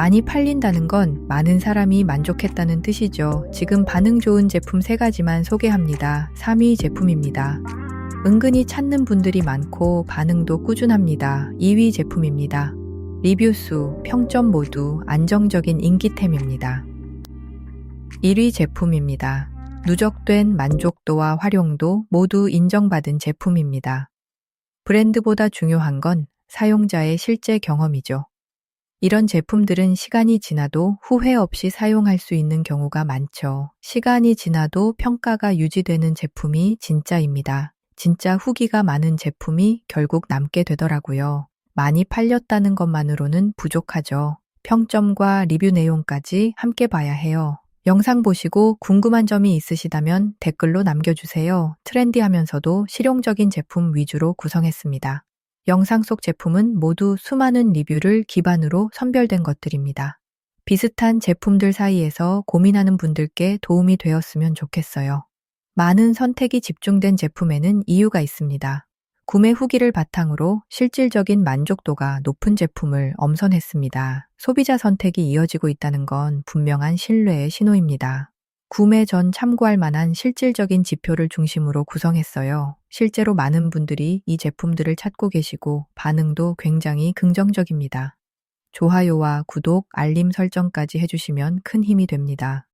많이 팔린다는 건 많은 사람이 만족했다는 뜻이죠. 지금 반응 좋은 제품 세 가지만 소개합니다. 3위 제품입니다. 은근히 찾는 분들이 많고 반응도 꾸준합니다. 2위 제품입니다. 리뷰 수, 평점 모두 안정적인 인기템입니다. 1위 제품입니다. 누적된 만족도와 활용도 모두 인정받은 제품입니다. 브랜드보다 중요한 건 사용자의 실제 경험이죠. 이런 제품들은 시간이 지나도 후회 없이 사용할 수 있는 경우가 많죠. 시간이 지나도 평가가 유지되는 제품이 진짜입니다. 진짜 후기가 많은 제품이 결국 남게 되더라고요. 많이 팔렸다는 것만으로는 부족하죠. 평점과 리뷰 내용까지 함께 봐야 해요. 영상 보시고 궁금한 점이 있으시다면 댓글로 남겨주세요. 트렌디하면서도 실용적인 제품 위주로 구성했습니다. 영상 속 제품은 모두 수많은 리뷰를 기반으로 선별된 것들입니다. 비슷한 제품들 사이에서 고민하는 분들께 도움이 되었으면 좋겠어요. 많은 선택이 집중된 제품에는 이유가 있습니다. 구매 후기를 바탕으로 실질적인 만족도가 높은 제품을 엄선했습니다. 소비자 선택이 이어지고 있다는 건 분명한 신뢰의 신호입니다. 구매 전 참고할 만한 실질적인 지표를 중심으로 구성했어요. 실제로 많은 분들이 이 제품들을 찾고 계시고 반응도 굉장히 긍정적입니다. 좋아요와 구독, 알림 설정까지 해주시면 큰 힘이 됩니다.